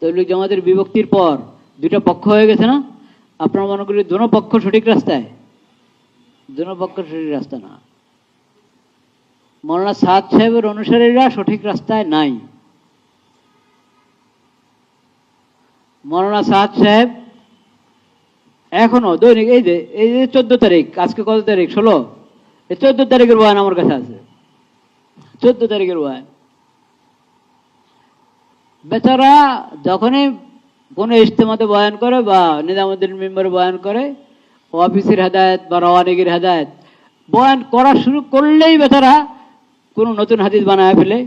তবলিগ জামাতের বিভক্তির পর দুটা পক্ষ হয়ে গেছে না? আপনারা মনে করি দোনো পক্ষ সঠিক রাস্তায়? দোনো পক্ষ সঠিক রাস্তা না। মৌলানা সাদ সাহেবের অনুসারীরা সঠিক রাস্তায় নাই। মৌলানা সাদ সাহেব এখনও দৈনিক, এই যে এই যে চোদ্দ তারিখ, আজকে কত তারিখ? ষোলো? এই চোদ্দ তারিখের বয়ান আমার কাছে আছে। চোদ্দ তারিখের বয়ান বেচারা যখনই কোনো ইজতেমাতে বয়ান করে বা নিজামুদ্দিন মেম্বারে বয়ান করে, অফিসের হেদায়ত বা রওয়ানিগির হেদায়ত, বয়ান করা শুরু করলেই বেচারা কোনো নতুন হাদিস বানায় ফেলে,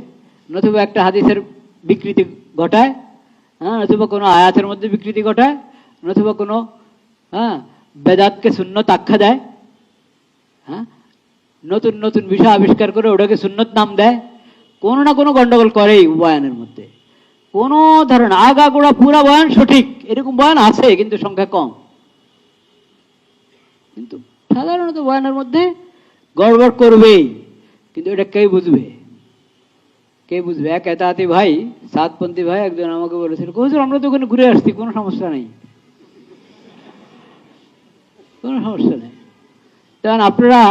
নতুবা একটা হাদিসের বিকৃতি ঘটায় হ্যাঁ নতুবা কোনো আয়াতের মধ্যে বিকৃতি ঘটায়, নতুবা কোনো হ্যাঁ বেদাতকে শূন্য আখ্যা দেয় হ্যাঁ নতুন নতুন বিষয় আবিষ্কার করে ওটাকে সুন্নত নাম দেয়, কোনো না কোনো গন্ডগোল করেই বয়ানের মধ্যে। কোনো ধরনের আগা গোড়া পুরা বয়ান সঠিক, এরকম বয়ান আছে, কিন্তু সংখ্যা কম। কিন্তু সাধারণত বয়ানের মধ্যে গড়বড় করবেই, কিন্তু এটা কে বুঝবে? কে বুঝবে? এক এতাহাতি ভাই, সাতপন্থী ভাই একজন আমাকে বলেছিল হুজুর, আমরা তো ওখানে ঘুরে আসছি, কোনো সমস্যা নেই। কোনো সমস্যা নেই। কারণ আপনারা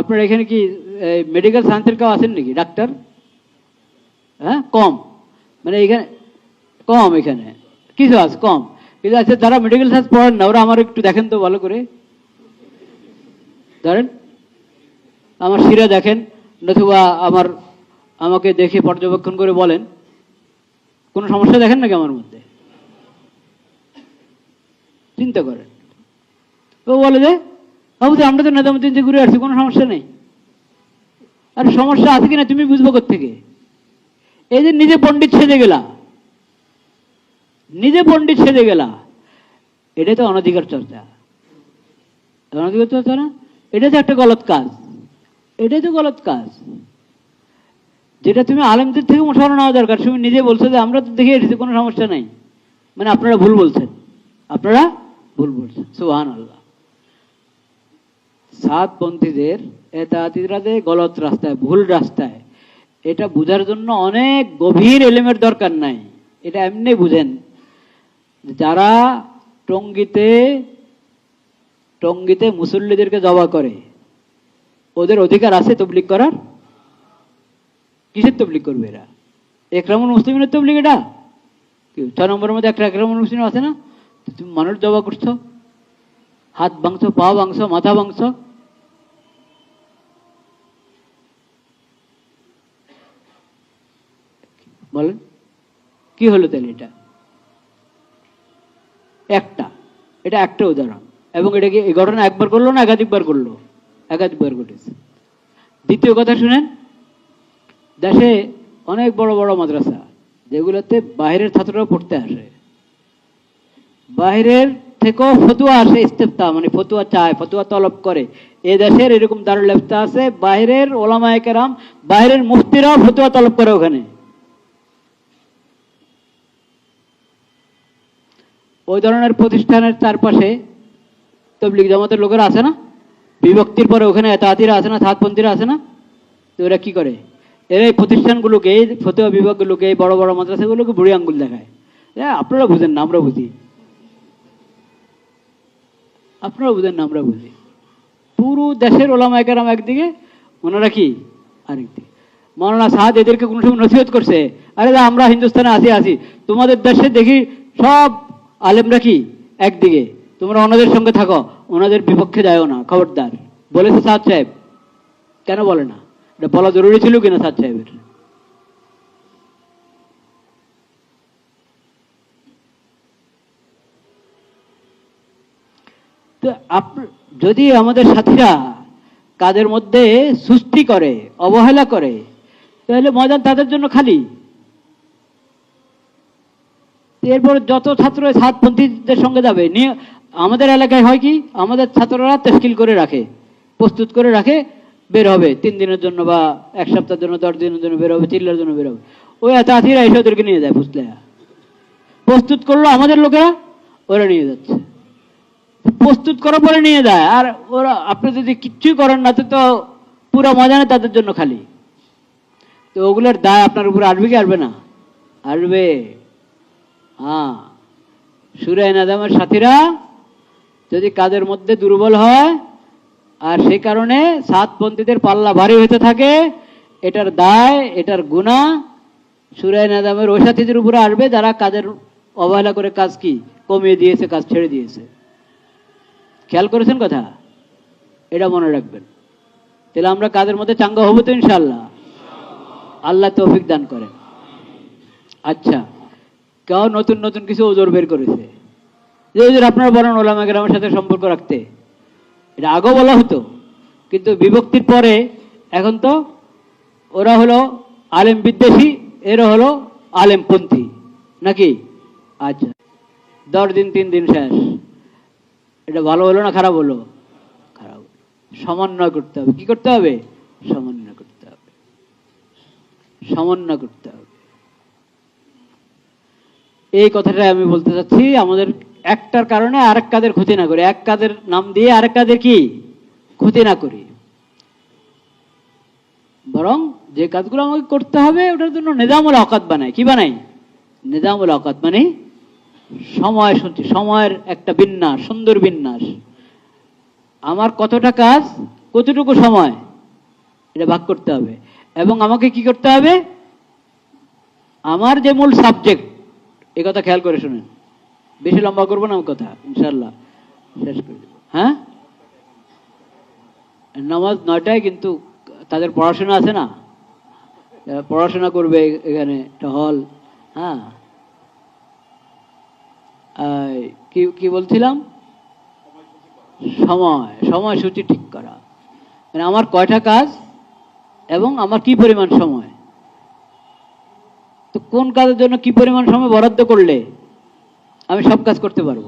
আপনারা এখানে কি মেডিকেল সায়েন্সের কেউ আছেন নাকি? ডাক্তার? হ্যাঁ? কম। মানে এখানে কম এখানে। কিছু আছে কম। কিন্তু আছে যারা মেডিকেল সায়েন্স পড়েন না, ওরা আমার একটু দেখেন তো ভালো করে। ধরেন, আমার শিরা দেখেন, নতুবা আমার, আমাকে দেখে পর্যবেক্ষণ করে বলেন। কোনো সমস্যা দেখেন নাকি আমার মধ্যে? চিন্তা করেন। ও বলে যে, বাবু, তো আমরা তো নেতামুদ্দিন যে ঘুরে আসছি, কোনো সমস্যা নেই। আর, সমস্যা আছে কিনা? তুমি বুঝব থেকে এই যে নিজে পণ্ডিত সেজে গেলা নিজে পণ্ডিত সেজে গেলা। এটাই তো অনধিকার চর্চা। অনধিকার চর্চা না? এটা তো একটা গলত কাজ। এটাই তো গলত কাজ। যেটা তুমি আলেমদের থেকে মশালা নেওয়া দরকার। তুমি নিজে বলছো যে আমরা তো দেখে এসেছি কোনো সমস্যা নাই। মানে আপনারা ভুল বলছেন। আপনারা ভুল বলছেন। সুহান আল্লাহ সাতপন্থীদের এতাতিরাদের গলত রাস্তায়, ভুল রাস্তায়। এটা বোঝার জন্য অনেক গভীর এলেমের দরকার নাই। এটা এমনি বুঝেন। যারা টঙ্গিতে টঙ্গিতে মুসল্লিদেরকে জবা করে, ওদের অধিকার আছে তবলিক করার? কিসের তবলিক করবে এরা? একরামুল মুসলিমের তবলিক এটা? কি ছ নম্বরের মধ্যে একটা একরামুল মুসলিম আছে না? তুমি মানুষ জবা করছ, হাত ভাঙছো, পা ভাঙছো, মাথা ভাঙছো। বলেন, কি হলো তাহলে এটা? একটা। এটা একটা উদাহরণ। এবং এটাকে এই ঘটনা একবার করল না একাধিকবার করল? একাধিকবার ঘটেছে। দ্বিতীয় কথা শুনেন, দেশে অনেক বড় বড় মাদ্রাসা, যেগুলোতে বাইরের ছাত্ররা পড়তে আসে। বাইরের থেকেও ফতুয়া আসে ইস্তেফতা মানে ফতুয়া চায়, ফতুয়া তলব করে। এ দেশের এরকম দারুল ইফতা আছে বাইরের ওলামায়ে কেরাম বাইরের মুফতিরাও ফতুয়া তলব করে ওখানে। ওই ধরনের প্রতিষ্ঠানের চারপাশে তবলিগ জামাতের লোকেরা আছে না? বিভক্তির পরে ওখানে এতাহাতিরা আছে না সাতপন্থীরা আছে না? তো ওরা কি করে? এরা এই প্রতিষ্ঠানগুলোকে, এই ফতুয়া বিভাগগুলোকে, এই বড় বড় মাদ্রাসাগুলোকে বুড়ি আঙ্গুল দেখায়। হ্যাঁ আপনারা বুঝেন না, আমরা বুঝি। আপনারা বুঝেন না, আমরা বুঝি। পুরো দেশের ওলামায় কেরাম একদিকে, ওনারা কি? আরেকদিকে। মৌলানা সাহাদ এদেরকে কোনো সময় নসিহত করছে? আরে আমরা হিন্দুস্তানে আসি আসি। তোমাদের দেশে দেখি সব আলেমরা কি? একদিকে, তোমরা ওনাদের সঙ্গে থাকো ওনাদের বিপক্ষে যাও না, খবরদার। বলেছে সাদ সাহেব। কেন বলে না? এটা বলা জরুরি ছিল কিনা সাদ সাহেবের? তো যদি আমাদের সাথীরা কাদের মধ্যে সুস্থি করে, অবহেলা করে, তাহলে ময়দান তাদের জন্য খালি। এরপর যত ছাত্র সাতপন্থীদের সঙ্গে যাবে, নিয়ে আমাদের এলাকায় হয় কি? আমাদের ছাত্ররা তেস্কিল করে রাখে, প্রস্তুত করে রাখে, বের হবে। তিন দিনের জন্য বা এক সপ্তাহের জন্য, দশ দিনের জন্য বের হবে, চিল্লার জন্য বের হবে। ওই আথিরা এসে ওদেরকে নিয়ে যায় বুঝলে প্রস্তুত করল আমাদের লোকেরা, ওরা নিয়ে যাচ্ছে। প্রস্তুত করার পরে নিয়ে যায়। আর ওরা, আপনি যদি কিচ্ছুই করেন না, তো পুরো ময়দানে তাদের জন্য খালি। তো ওগুলোর দায় আপনার উপরে আসবে কি, আসবে না? আসবে। হ্যাঁ। সুরায় নাদামের সাথীরা যদি কাদের মধ্যে দুর্বল হয় আর সেই কারণে সাতপন্থীদের পাল্লা ভারী হতে থাকে, এটার দায়, এটার গুণা সুরায় নাদামের ওই সাথীদের উপরে আসবে, যারা কাজের অবহেলা করে কাজ কি? কমিয়ে দিয়েছে, কাজ ছেড়ে দিয়েছে। খেয়াল করেছেন কথা? এটা মনে রাখবেন। তাহলে আমরা কাদের মধ্যে চাঙ্গা হব তো ইনশাল্লাহ আল্লাহ তৌফিক দান করেন। আচ্ছা। কেউ নতুন নতুন কিছু ওজোর বের করেছে। যে ওজোর আপনারা বলেন ওলামা গ্রামের সাথে সম্পর্ক রাখতে। এটা আগেও বলা হতো, কিন্তু বিভক্তির পরে এখন তো ওরা হলো আলেম বিদ্বেষী, এরা হলো আলেমপন্থী। নাকি? আচ্ছা দশ দিন, তিন দিন শেষ। এটা ভালো হলো না খারাপ হলো? খারাপ। সমন্বয় করতে হবে। কি করতে হবে? সমন্বয় করতে হবে। সমন্বয় করতে হবে। এই কথাটা আমি বলতে চাচ্ছি, আমাদের একটার কারণে আরেক কাদের ক্ষতি না করি। এক কাদের নাম দিয়ে আরেক কাদের কি? ক্ষতি না করি। বরং যে কাজগুলো আমাকে করতে হবে, ওটার জন্য নিজামুল অকাত বানাই। কি বানাই? নিজামুল অকাত মানে সময় শুনছি সময়ের একটা বিন্যাস, সুন্দর বিন্যাস। আমার কতটা কাজ, কতটুকু সময়, এটা ভাগ করতে হবে। এবং আমাকে কি করতে হবে? আমার যে মূল সাবজেক্ট এ কথা খেয়াল করে শুনেন। বেশি লম্বা করব না কথা ইনশাল্লাহ শেষ করে হ্যাঁ? নামাজ নয়টায় কিন্তু তাদের পড়াশোনা আছে না? পড়াশোনা করবে এখানে, একটা হল। হ্যাঁ? কি কি বলছিলাম? সময়, সময়সূচি ঠিক করা। মানে আমার কয়টা কাজ এবং আমার কি পরিমাণ সময়? তো কোন কাজের জন্য কি পরিমাণ সময় বরাদ্দ করলে আমি সব কাজ করতে পারব?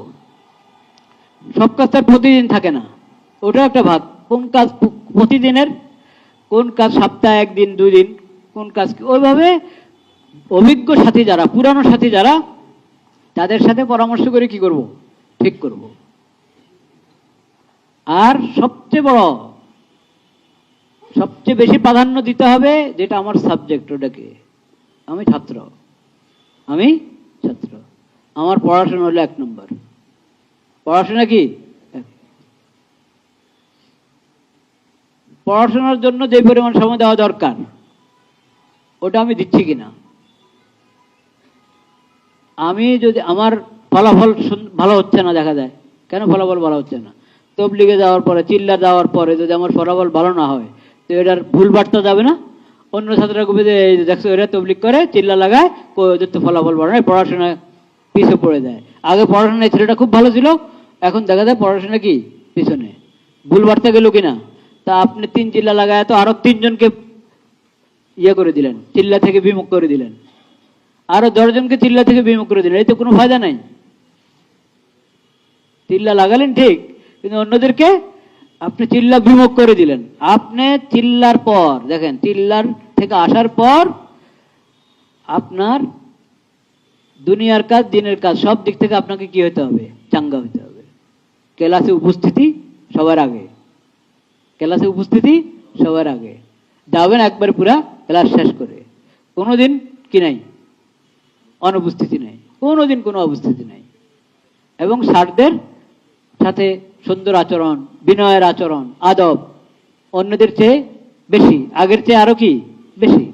সব কাজ তার প্রতিদিন থাকে না। ওটাও একটা ভাগ। কোন কাজ প্রতিদিনের, কোন কাজ সপ্তাহে একদিন দুই দিন কোন কাজ ওইভাবে অভিজ্ঞ সাথী যারা, পুরানো সাথী যারা, তাদের সাথে পরামর্শ করে কি করব? ঠিক করব। আর সবচেয়ে বড়, সবচেয়ে বেশি প্রাধান্য দিতে হবে যেটা আমার সাবজেক্ট ওটাকে। আমি ছাত্র। আমি ছাত্র। আমার পড়াশোনা হলো এক নম্বর। পড়াশোনা কি? পড়াশোনার জন্য যে পরিমাণ সময় দেওয়া দরকার, ওটা আমি দিচ্ছি কিনা? আমি যদি আমার ফলাফল ভালো হচ্ছে না দেখা যায়। কেন ফলাফল ভালো হচ্ছে না? তবলিগে যাওয়ার পরে চিল্লা যাওয়ার পরে যদি আমার ফলাফল ভালো না হয়, তো এটার ভুল বার্তা যাবে না? অন্য ছাত্ররা দেখছ, এরা তবলিগ করে, চিল্লা লাগায় কই ওদের তো ফলাফল ভালো নয় পড়াশোনায় পিছু পড়ে যায়। আগে পড়াশোনায় ছেলেটা খুব ভালো ছিল, এখন দেখা যায় পড়াশোনা কি? পিছনে। ভুল বার্তা গেল কিনা? তা আপনি তিন চিল্লা লাগায় তো আরও তিনজনকে ইয়ে করে দিলেন, চিল্লা থেকে বিমুখ করে দিলেন। আরও দশজনকে চিল্লা থেকে বিমুখ করে দিলেন, এই তো কোনো ফায়দা নাই। চিল্লা লাগালেন ঠিক, কিন্তু অন্যদেরকে আপনি চিল্লা বিমুখ করে দিলেন। আপনি চিল্লার পর, দেখেন, চিল্লার থেকে আসার পর আপনার দুনিয়ার কাজ, দিনের কাজ, সব দিক থেকে আপনাকে কি হতে হবে? চাঙ্গা হতে হবে। ক্লাসে উপস্থিতি সবার আগে। ক্লাসে উপস্থিতি সবার আগে। যাবেন একবার পুরা ক্লাস শেষ করে। কোনোদিন কি নাই? অনুপস্থিতি নেই। কোনোদিন কোনো অবস্থিতি নাই। এবং স্যারদের সাথে সুন্দর আচরণ, বিনয়ের আচরণ, আদব অন্যদের চেয়ে বেশি। আগের চেয়ে আরও কি? বেশি।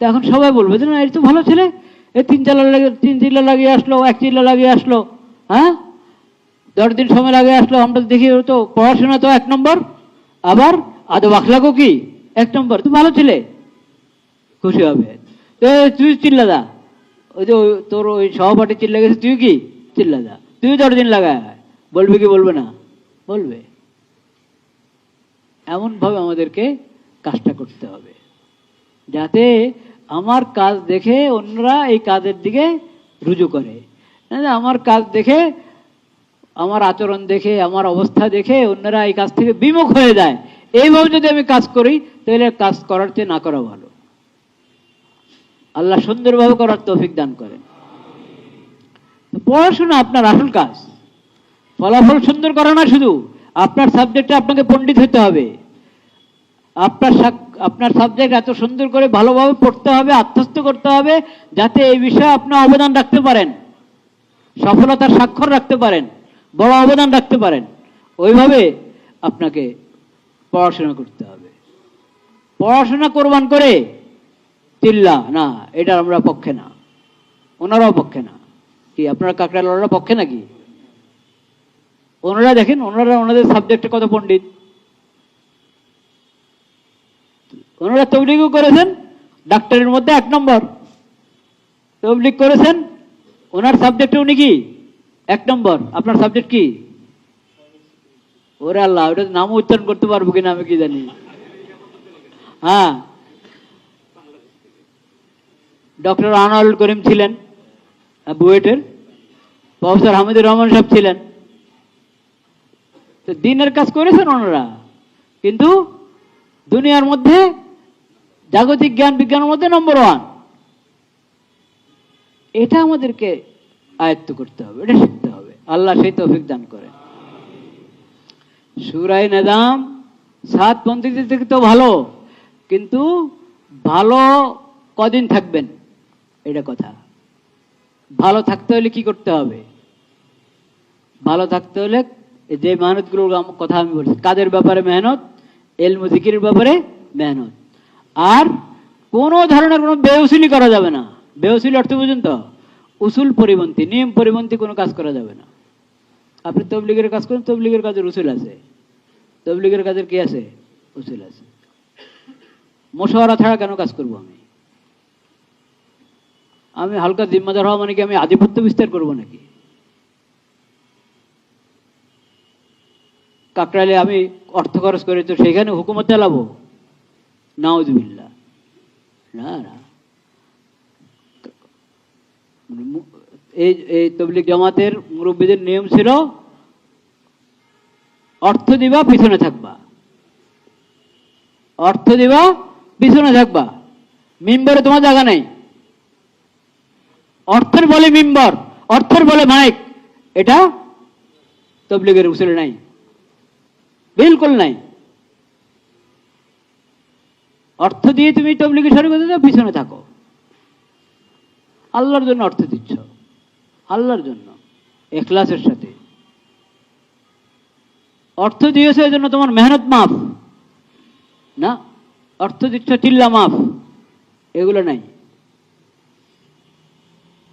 তো এখন সবাই বলবে যে, না এই তো ভালো ছেলে। এ তিন চালা লাগে, তিন চিল্লা লাগিয়ে আসলো, এক চিল্লা লাগিয়ে আসলো হ্যাঁ? দশ দিন সময় লাগে আসলো, আমরা দেখি তো পড়াশোনা তো এক নম্বর। আবার আদব আখলাকও কি? এক নম্বর। তুই ভালো ছেলে। খুশি হবে। তো তুই চিল্লা দা ওই যে তোর ওই সহপাঠী চিল্লা গেছে, তুই কি? চিল্লা দা তুই দশ দিন লাগায় বলবে কি, বলবে না। বলবে। এমনভাবে আমাদেরকে কাজটা করতে হবে। যাতে আমার কাজ দেখে অন্যরা এই কাজের দিকে রুজু করে। আমার কাজ দেখে, আমার আচরণ দেখে, আমার অবস্থা দেখে অন্যরা এই কাজ থেকে বিমুখ হয়ে যায়। এইভাবে যদি আমি কাজ করি, তাহলে কাজ করার চেয়ে না করা ভালো। আল্লাহ সুন্দরভাবে করার তৌফিক দান করেন। পড়াশোনা আপনার আসল কাজ। ফলাফল সুন্দর করা না শুধু, আপনার সাবজেক্টে আপনাকে পণ্ডিত হতে হবে। আপনার আপনার সাবজেক্ট এত সুন্দর করে ভালোভাবে পড়তে হবে, আত্মস্থ করতে হবে, যাতে এই বিষয়ে আপনি অবদান রাখতে পারেন। সফলতার স্বাক্ষর রাখতে পারেন, বড় অবদান রাখতে পারেন। ওইভাবে আপনাকে পড়াশোনা করতে হবে। পড়াশোনা করবান করে চিল্লা না, এটা আমরা পক্ষে না। ওনারাও পক্ষে না। কি, আপনার আপনারা কাকড়ালারা পক্ষে নাকি? ওনারা দেখেন, ওনারা ওনাদের সাবজেক্টে কত পণ্ডিত। ওনারা তবলিগও করেছেন? ডাক্তারের মধ্যে এক নম্বর। তবলিগ করেছেন? ওনার সাবজেক্টে উনি কি? এক নম্বর। আপনার সাবজেক্ট কি? ওরে আল্লাহ ওটা নাম উচ্চারণ করতে পারব কিনা আমি কি জানি। হ্যাঁ। ডক্টর আনোয়ারুল করিম ছিলেন বুয়েটের। প্রফেসর হামিদুর রহমান সাহেব ছিলেন। তো দিনের কাজ করেছেন ওনারা। কিন্তু দুনিয়ার মধ্যে জাগতিক জ্ঞান বিজ্ঞানের মধ্যে নম্বর ওয়ান এটা আমাদেরকে আয়ত্ত করতে হবে, এটা শিখতে হবে। আল্লাহ সেই তৌফিক দান করে সুরাই নেদাম সাত পন্থীদের থেকে তো ভালো, কিন্তু ভালো কদিন থাকবেন? এটা কথা। ভালো থাকতে হলে কি করতে হবে? ভালো থাকতে হলে যে মেহনতগুলোর কথা আমি বলছি, কাদের ব্যাপারে মেহনত? এল মুজিকির ব্যাপারে মেহনত। আর কোনো ধরনের কোনো বেউসুলি করা যাবে না। বেউসুলি অর্থ বুঝুন তো? উসুল পরিপন্থী নিয়ম পরিপন্থী কোনো কাজ করা যাবে না। আপনি তবলিগের কাজ করেন, তবলিগের কাজের উসুল আছে। তবলিগের কাজের কি আছে? উসুল আছে। মশওয়ারা ছাড়া কেন কাজ করব আমি? আমি হালকা জিম্মাদার হওয়া মানে কি আমি আধিপত্য বিস্তার করব নাকি? কাকরালে আমি অর্থ খরচ করে, তো সেখানে হুকুমত চালাবো? নাউজবিল্লা না না এই এই তবলিক জামাতের মুরব্বীদের নিয়ম ছিল, অর্থ দিবা, পিছনে থাকবা। অর্থ দিবা, পিছনে থাকবা। মিম্বরে তোমার জায়গা নেই। অর্থের বলে মিম্বর, অর্থের বলে মাইক, এটা তবলিগের উসুলে নাই। বিলকুল নাই। অর্থ দিয়ে তুমি তবলিগে শুরু করতে দাও, পিছনে থাকো। আল্লাহর জন্য অর্থ দিচ্ছ। আল্লাহর জন্য, এখলাসের সাথে। অর্থ দিয়েছে এই জন্য তোমার মেহনত মাফ। না, অর্থ দিচ্ছ চিল্লা মাফ। এগুলো নাই।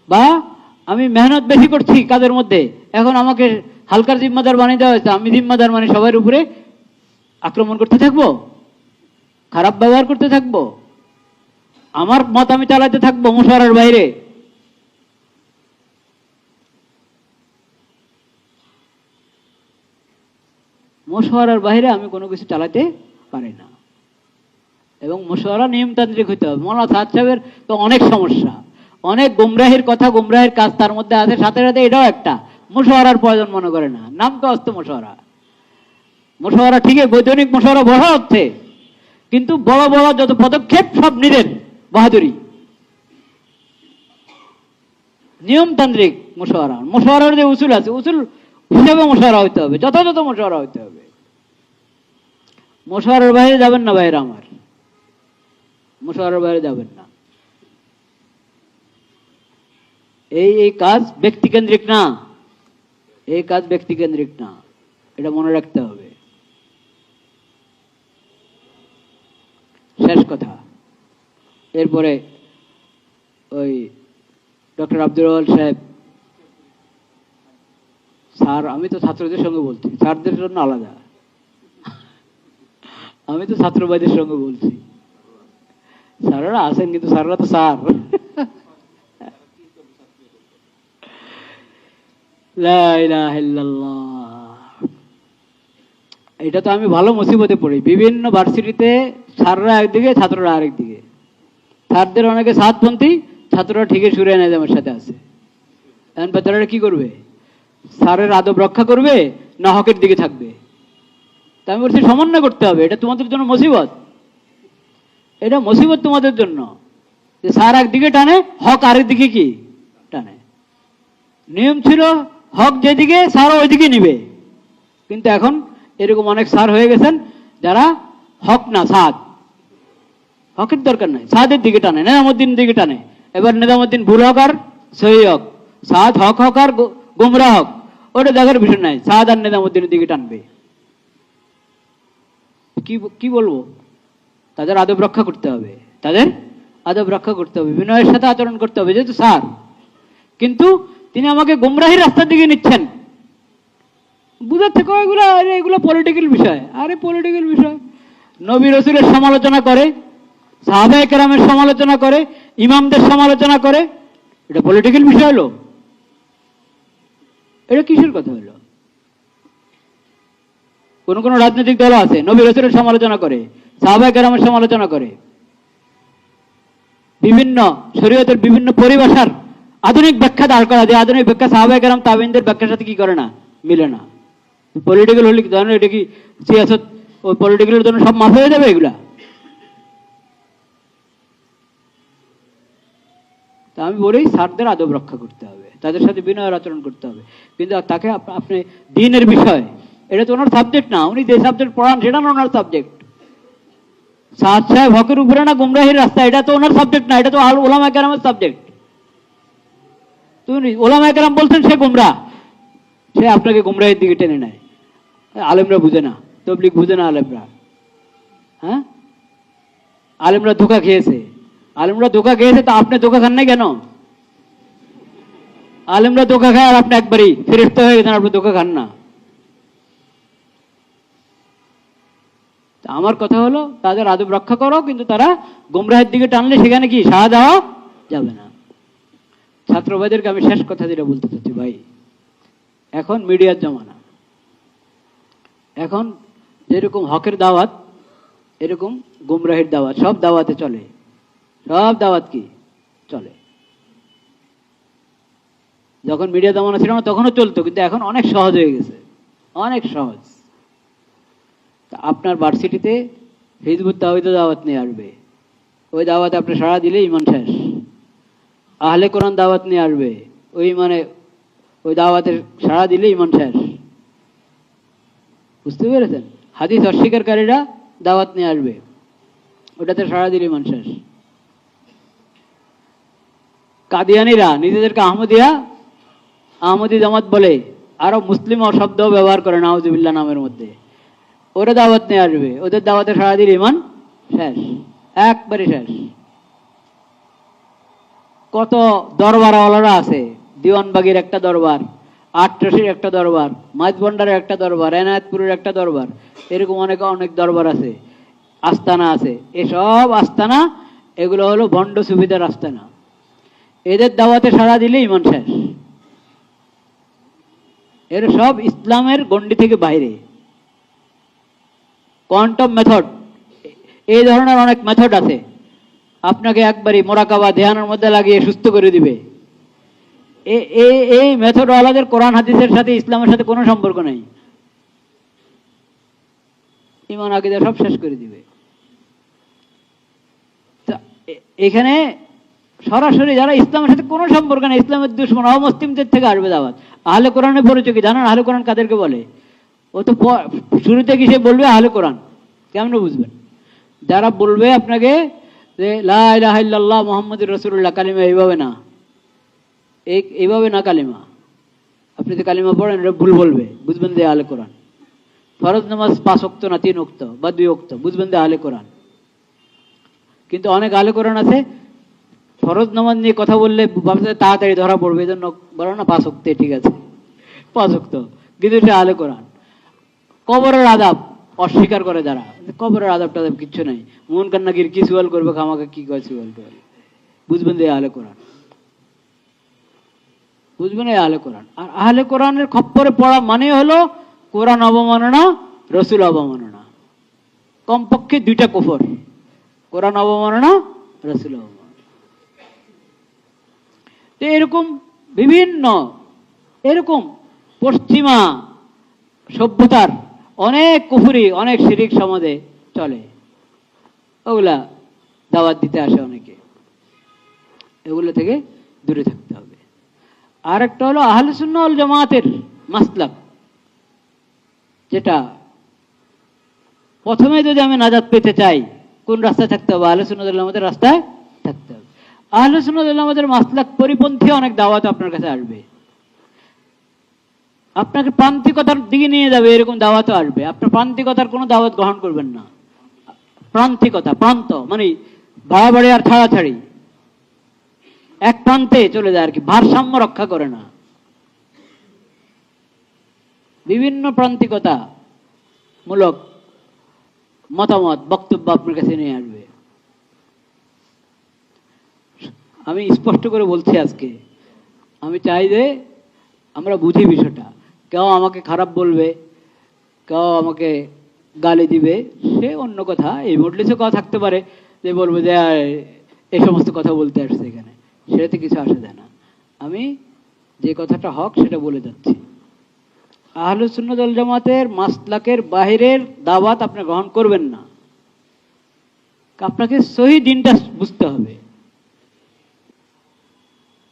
বা, আমি মেহনত বেশি করছি কাদের মধ্যে? এখন আমাকে হালকার জিম্মাদার বানিয়ে দেওয়া হয়েছে, আমি জিম্মাদার মানে সবার উপরে আক্রমণ করতে থাকব? খারাপ ব্যবহার করতে থাকব? আমার মত আমি চালাতে থাকব মুশারার বাইরে? মশওয়ারার বাইরে আমি কোনো কিছু চালাতে পারি না। এবং মশওয়ারা নিয়মতান্ত্রিক হতে হবে। মৌলানা সাদ সাহেবের তো অনেক সমস্যা। অনেক গুমরাহির কথা গুমরাহির কাজ তার মধ্যে আছে, সাথে সাথে এটাও একটা। মশওয়ারার প্রয়োজন মনে করে না। নাম তো অস্ত মশওয়ারা মশওয়ারা ঠিকই বৈজ্ঞানিক মশওয়ারা বড় হচ্ছে কিন্তু বড় বড় যত পদক্ষেপ সব নিজের বাহাদুরি। নিয়মতান্ত্রিক মশওয়ারা। মশওয়ারার যে উসুল আছে, উসুল হিসাবে মশওয়ারা হইতে হবে, যথাযথ মশওয়ারা হইতে হবে। মশওয়ারার বাইরে যাবেন না বাইরে আমার। মশওয়ারার বাইরে যাবেন না। এই এই কাজ ব্যক্তিকেন্দ্রিক না। এই কাজ ব্যক্তিকেন্দ্রিক না। এটা মনে রাখতে হবে। শেষ কথা। এরপরে ওই ডক্টর আব্দুল রহমান সাহেব, স্যার, আমি তো ছাত্রদের সঙ্গে বলছি, স্যারদের জন্য আলাদা। আমি তো ছাত্রবাদের সঙ্গে বলছি। স্যাররা আছেন কিন্তু স্যাররা তো স্যার। এটা তো আমি ভালো মুসিবতে পড়ি। বিভিন্ন ভার্সিটিতে স্যাররা একদিকে, ছাত্ররা আরেকদিকে স্যারদের অনেকে সাতপন্থী, ছাত্ররা ঠিকই সুরে নেয় আমার সাথে আছে। এখন বেচারারা কি করবে? স্যারের আদব রক্ষা করবে, না হকের দিকে থাকবে। তা আমি বলছি, সমন্বয় করতে হবে, এটা তোমাদের জন্য মুসিবত। এটা মুসিবত তোমাদের জন্য। যে স্যার একদিকে টানে, হক আরেক দিকে কি? টানে। নিয়ম ছিল, হক যেদিকে, স্যারও ওইদিকে নিবে। কিন্তু এখন এরকম অনেক স্যার হয়ে গেছেন, যারা হক না সাদ? হকের দরকার নাই। সাদের দিকে টানে, নেজামুদ্দিন দিকে টানে। এবার নেজামুদ্দিন ভুল হক আর সহি হক। সাদ হক হক আর গু- গুমরাহ হক। ওটা দেখার বিষয় নাই। সাদ আর নেজামুদ্দিনের দিকে টানবে। কি কি বলব? তাদের আদব রক্ষা করতে হবে। তাদের আদব রক্ষা করতে হবে। বিনয়ের সাথে আচরণ করতে হবে, যেহেতু স্যার কিন্তু তিনি আমাকে গুমরাহির রাস্তার দিকে নিচ্ছেন। বুঝাচ্ছে কয় এগুলো? আরে এগুলো পলিটিক্যাল বিষয়। আরে পলিটিক্যাল বিষয়। নবী রসুলের সমালোচনা করে, সাহাবায়ে কেরামের সমালোচনা করে, ইমামদের সমালোচনা করে, এটা পলিটিক্যাল বিষয় হলো। এটা কিসের কথা হলো? কোন কোন রাজনৈতিক দল আছে, নবী রসুলের সমালোচনা করে, সাহাবায়ে কেরামের সমালোচনা করে। বিভিন্ন শরীয়তের বিভিন্ন পরিভাষার আধুনিক ব্যাখ্যা দাঁড় করা যায়, আধুনিক ব্যাখ্যা সাহাবায়ে কেরাম তাবিনদের ব্যাখ্যার সাথে কি করে না? মিলে না। পলিটিক্যাল হলে এটা কি সিয়াসত ওই পলিটিক্যালের জন্য সব মাফ হয়ে যাবে এগুলা? তা আমি বলি স্যারদের আদব রক্ষা করতে হবে, তাদের সাথে বিনয়ের আচরণ করতে হবে। কিন্তু তাকে আপনি দিনের বিষয়, এটা তো ওনার সাবজেক্ট না, উনি যে সাবজেক্ট পড়ান সেটা না ওনার সাবজেক্ট সাদ সাহেব হকের উপরে না গুমরাহির রাস্তা, এটা তো ওনার সাবজেক্ট না, এটা তো ওলামা কেরামের সাবজেক্ট তুমি ওলামা কেরাম বলছেন সে গুমরা, সে আপনাকে গুমরাহের দিকে টেনে নেয়। আলেমরা বুঝে না। তবলিক বুঝে না আলেমরা। হ্যাঁ? আলেমরা ধোকা খেয়েছে। আলেমরা ধোকা খেয়েছে তা আপনি ধোকা খান নাই কেন? আলেমরা ধোকা খায় আর আপনি একবারই ফেরত হয়ে গেছেন, আপনি ধোকা খান না। আমার কথা হলো, তাদের আদব রক্ষা করো, কিন্তু তারা গোমরাহের দিকে টানলে সেখানে কি সাহা দেওয়া যাবে না। ছাত্র ভাইদেরকে আমি শেষ কথা যেটা বলতে চাচ্ছি ভাই, এখন মিডিয়ার জমানা। এখন যেরকম হকের দাওয়াত, এরকম গুমরাহির দাওয়াত, সব দাওয়াতে চলে। সব দাওয়াত কি? চলে। যখন মিডিয়া জমানা ছিল না, তখনও চলতো, কিন্তু এখন অনেক সহজ হয়ে গেছে। অনেক সহজ। তা আপনার ভার্সিটিতে হিজবুত তাহিদ দাওয়াত নিয়ে আসবে। ওই দাওয়াতে আপনি সাড়া দিলে ইমান শেষ। আহলে কোরআন দাওয়াত নিয়ে আসবে। ওই মানে ওই দাওয়াতের সাড়া দিলে ইমান শেষ। বুঝতে পেরেছেন? হাদিস অস্বীকারীরা দাওয়াত নিয়ে আসবে। ওটাতে সাড়া দিলে শেষ। কাদিয়ানিরা নিজেদেরকে আহমদিয়া, আহমদি জামাত বলে আরও মুসলিম শব্দ ব্যবহার করে নাউজুবিল্লাহ নামের মধ্যে। ওরা দাওয়াত নিয়ে আসবে। ওদের দাওয়াতে সারা দিলে ইমান শেষ। একবারে শেষ। কত দরবারওয়ালারা আছে। দিওয়ানবাগির একটা দরবার। আটরশির একটা দরবার মাঝবন্ডারের একটা দরবার, এনায়তপুরের একটা দরবার, এরকম অনেক অনেক দরবার আছে, আস্তানা আছে। এসব আস্তানা, এগুলো হলো ভণ্ড সুবিধার আস্তানা। এদের দাওয়াতে সাড়া দিলে ইমান শেষ। এর সব ইসলামের গণ্ডি থেকে বাইরে। কোয়ান্টাম মেথড, এই ধরনের অনেক মেথড আছে। আপনাকে একবারই মোরাকাবা ধ্যানের মধ্যে লাগিয়ে সুস্থ করে দিবে। এই মেথডওয়ালাদের কোরআন, হাদিসের সাথে ইসলামের সাথে কোনো সম্পর্ক নেই। ইমান আকিদা সব শেষ করে দিবে। এখানে সরাসরি যারা ইসলামের সাথে কোনো সম্পর্ক নেই, ইসলামের দুশ্মন, অমুসলিমদের থেকে আসবে দাওয়াত। আহলে কোরআনের পরিচয় কি? জানেন আহলে কোরআন কাদেরকে বলে? ও তো শুরুতে কি সে বলবে? আহলে কোরআন। কেমন বুঝবেন যারা বলবে আপনাকে যে, লা ইলাহা ইল্লাল্লাহ মোহাম্মদ রসুল্লাহ কালিমা এইভাবে না। এইভাবে না কালিমা। আপনি যে কালিমা পড়েন, এটা ভুল বলবে। বুঝবেন যে আলে কোরআন। ফরজ নামাজ পাঁচ অক্ত না তিন অক্ত বা দুই অক্ত বুঝবেন যে আলে কোরআন। কিন্তু অনেক আলে কোরআন আছে, ফরজ নামাজ নিয়ে কথা বললে ভাবছে তাড়াতাড়ি ধরা পড়বে এই জন্য বলো না পাঁচ অক্তে ঠিক আছে। পাঁচ অক্ত কিন্তু সে আহলে কোরআন। কবরের আদাব অস্বীকার করে যারা। কবরের আদাব টাদাব কিচ্ছু নাই। মন কান্নাকির কি সুয়াল করবে খামাকে কি কয় সুয়াল করবে বুঝবেন যে আলে কোরআন। বুঝবেন এই আহলে কোরআন। আর আহলে কোরআনের খপ্পরে পড়া মানে হলো কোরআন অবমাননা, রসুল অবমাননা। কমপক্ষে দুইটা কুফর, কোরআন অবমাননা, রসুল অবমাননা। তো এরকম বিভিন্ন, এরকম পশ্চিমা সভ্যতার অনেক কুফুরি, অনেক শিরিক সমাজে চলে। ওগুলা দাওয়াত দিতে আসে অনেকে। এগুলো থেকে দূরে হবে আর একটা হলো আহলে সুন্নাহ জামাতের মাসলাক, যেটা প্রথমে যদি আমি নাজাত পেতে চাই, কোন রাস্তায় থাকতে হবে? আহলে সুন্নাতুল রাস্তায় থাকতে হবে। আহলে সুন্নাতুল মাসলাক পরিপন্থী অনেক দাওয়াত আপনার কাছে আসবে। আপনাকে প্রান্তিকতার দিকে নিয়ে যাবে, এরকম দাওয়াতও আসবে। আপনার প্রান্তিকতার কোনো দাওয়াত গ্রহণ করবেন না। প্রান্তিকতা, প্রান্ত মানে বাড়াবাড়ি আর ছাড়াছাড়ি। এক প্রান্তে চলে যায় আর কি, ভারসাম্য রক্ষা করে না। বিভিন্ন প্রান্তিকতা মূলক মতামত, বক্তব্য আপনার কাছে নিয়ে আসবে। আমি স্পষ্ট করে বলছি আজকে, আমি চাই যে আমরা বুঝি বিষয়টা। কেউ আমাকে খারাপ বলবে, কেউ আমাকে গালি দিবে, সে অন্য কথা, এই মডলিসে কথা থাকতে পারে, যে বলবে যে এই সমস্ত কথা বলতে আসছে এখানে। সেটাতে কিছু আসে যায় না। আমি যে কথাটা হক সেটা বলে যাচ্ছি। আহলে সুন্নতুল জামাতের মাসলাকের বাহিরের দাওয়াত আপনি গ্রহণ করবেন না। আপনাকে সহি দিনটা বুঝতে হবে।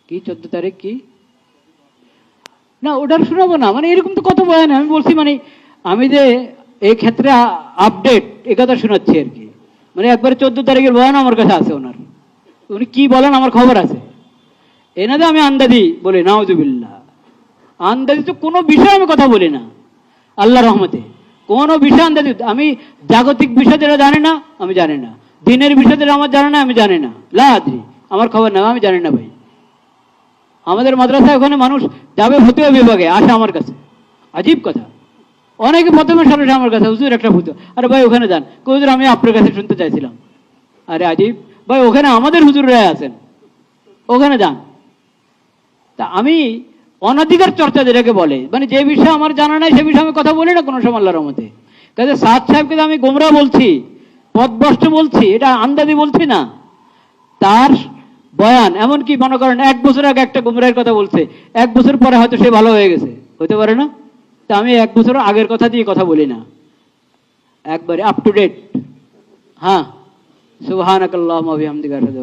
কি, চোদ্দ তারিখ কি? না ওটার শোনাবো না। মানে এরকম তো কত বয়ান আমি বলছি মানে আমি যে এই ক্ষেত্রে আপডেট এ কথা শোনাচ্ছি আর কি। মানে একবার চোদ্দ তারিখের বয়ান আমার কাছে আছে ওনার। উনি কি বলেন আমার খবর আছে। এনাদে আমি আন্দাজি বলি, নাউজুবিল্লাহ। আন্দাজি তো কোনো বিষয়ে আমি কথা বলি না। আল্লাহ রহমতে। কোনো বিষয় আন্দাজি, আমি জাগতিক বিষয় যেটা জানি না, আমি জানি না। দিনের বিষয় যেটা আমার জানে না আমি জানি না। লা আদ্রি, আমার খবর না আমি জানি না ভাই। আমাদের মাদ্রাসায় ওখানে মানুষ যাবে ফতুয়া বিভাগে, আসে আমার কাছে। আজীব কথা। অনেকে প্রথমে সরাসরি আমার কাছে, হুজুর, একটা ফুতো আরে ভাই, ওখানে যান। হুজুর, আমি আপনার কাছে শুনতে চাইছিলাম। আরে আজীব। ভাই, ওখানে আমাদের হুজুররাই আছেন। ওখানে যান। তা আমি অনধিকার চর্চা যেটাকে বলে মানে যে বিষয়ে আমার জানা নাই সে বিষয়ে আমি কথা বলি না কোনো সময় আল্লাহর মতে কাজে সাদ সাহেবকে আমি গোমরা বলছি পদভ্রষ্ট বলছি, এটা আন্দাজি বলছি না। তার বয়ান, এমনকি মনে করেন এক বছর আগে একটা গুমরাহের কথা বলছে, এক বছর পরে হয়তো সে ভালো হয়ে গেছে হতে পারে না? তা আমি এক বছর আগের কথা দিয়ে কথা বলি না। একবারে আপ টু ডেট হ্যাঁ। সুবহানাকাল্লাহুম্মা ওয়া বিহামদিকা, আশহাদু